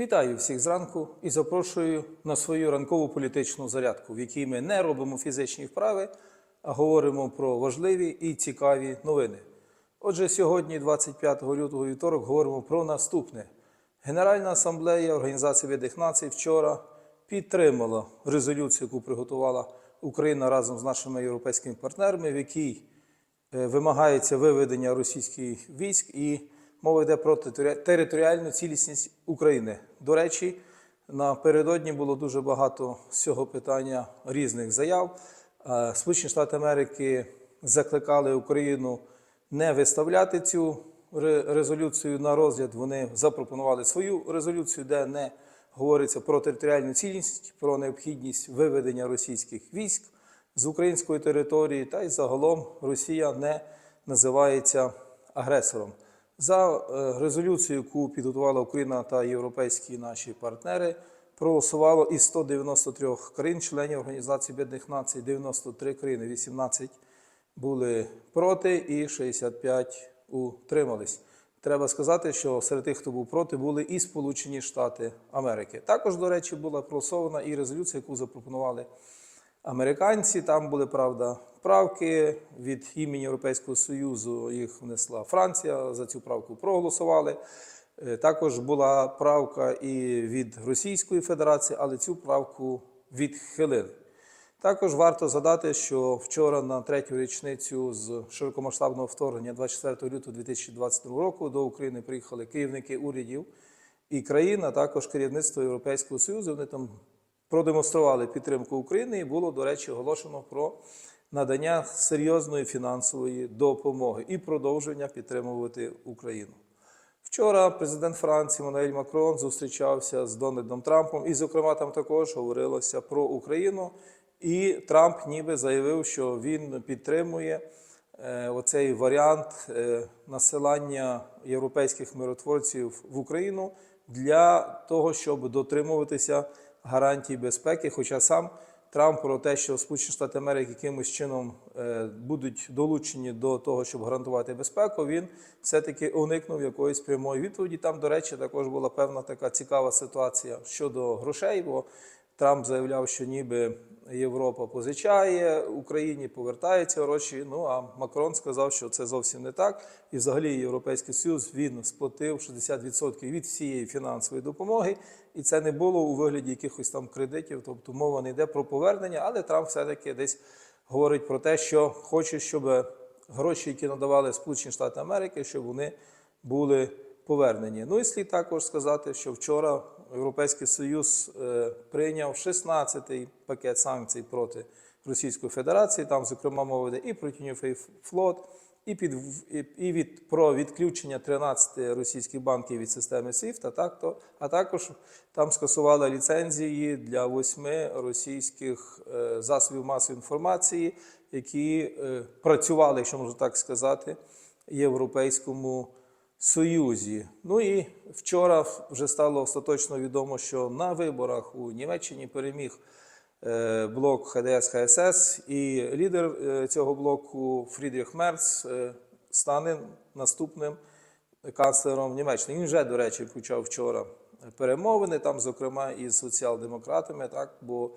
Вітаю всіх зранку і запрошую на свою ранкову політичну зарядку, в якій ми не робимо фізичні вправи, а говоримо про важливі і цікаві новини. Отже, сьогодні, 25 лютого вівторок, говоримо про наступне. Генеральна асамблея Організації Об'єднаних Націй вчора підтримала резолюцію, яку приготувала Україна разом з нашими європейськими партнерами, в якій е, вимагається виведення російських військ і мова йде про територіальну цілісність України. До речі, напередодні було дуже багато з цього питання різних заяв. Е, Сполучені Штати Америки закликали Україну не виставляти цю резолюцію на розгляд. Вони запропонували свою резолюцію, де не говориться про територіальну цілісність, про необхідність виведення російських військ з української території, та й загалом Росія не називається агресором. За е, резолюцію, яку підготувала Україна та європейські наші партнери, проголосувало із 193 країн-членів Організації Об'єднаних Націй, 93 країни, 18 були проти і 65 утримались. Треба сказати, що серед тих, хто був проти, були і Сполучені Штати Америки. Також, до речі, була проголосована і резолюція, яку запропонували американці. Там були правда правки від імені Європейського Союзу. Їх внесла Франція. За цю правку проголосували. Е, Також була правка і від Російської Федерації, але цю правку відхилили. Також варто згадати, що вчора на третю річницю з широкомасштабного вторгнення 24 лютого 2022 року до України приїхали керівники урядів і країн, а також керівництво Європейського Союзу. Вони там продемонстрували підтримку України і було, до речі, оголошено про надання серйозної фінансової допомоги і продовження підтримувати Україну. Вчора президент Франції Мануель Макрон зустрічався з Дональдом Трампом, і, зокрема, там також говорилося про Україну. І Трамп ніби заявив, що він підтримує е, оцей варіант е, насилання європейських миротворців в Україну для того, щоб дотримуватися гарантій безпеки. Хоча сам Трамп про те, що Сполучені Штати Америки якимось чином е, будуть долучені до того, щоб гарантувати безпеку, він все-таки уникнув якоїсь прямої відповіді. Там, до речі, також була певна така цікава ситуація щодо грошей, бо Трамп заявляв, що ніби Європа позичає Україні, повертаються гроші. Ну а Макрон сказав, що це зовсім не так. І взагалі Європейський Союз він сплатив 60% від всієї фінансової допомоги, і це не було у вигляді якихось там кредитів. Тобто мова не йде про повернення, але Трамп все-таки десь говорить про те, що хоче, щоб гроші, які надавали Сполучені Штати Америки, щоб вони були повернені. Ну і слід також сказати, що вчора Європейський Союз е, прийняв 16-й пакет санкцій проти Російської Федерації. Там, зокрема, мова йде і про тіньовий флот, і під і від про відключення 13 російських банків від системи SWIFT, а так то а також там скасували ліцензії для восьми російських е, засобів масової інформації, які е, працювали, якщо можна так сказати, європейському. Союзі. Ну і вчора вже стало остаточно відомо, що на виборах у Німеччині переміг е, блок ХДС ХСС, і лідер е, цього блоку Фрідріх Мерц е, стане наступним канцлером Німеччини. Він вже, до речі, почав вчора перемовини, там, зокрема, із соціал-демократами, так, бо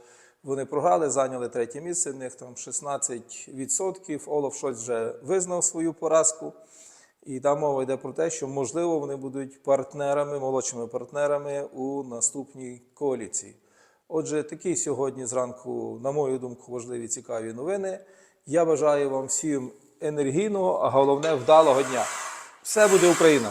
вони програли, зайняли третє місце. В них там 16%. Олаф Шольц вже визнав свою поразку. І там мова йде про те, що можливо вони будуть партнерами, молодшими партнерами у наступній коаліції. Отже, такі сьогодні зранку, на мою думку, важливі цікаві новини. Я бажаю вам всім енергійного, а головне вдалого дня. Все буде Україна!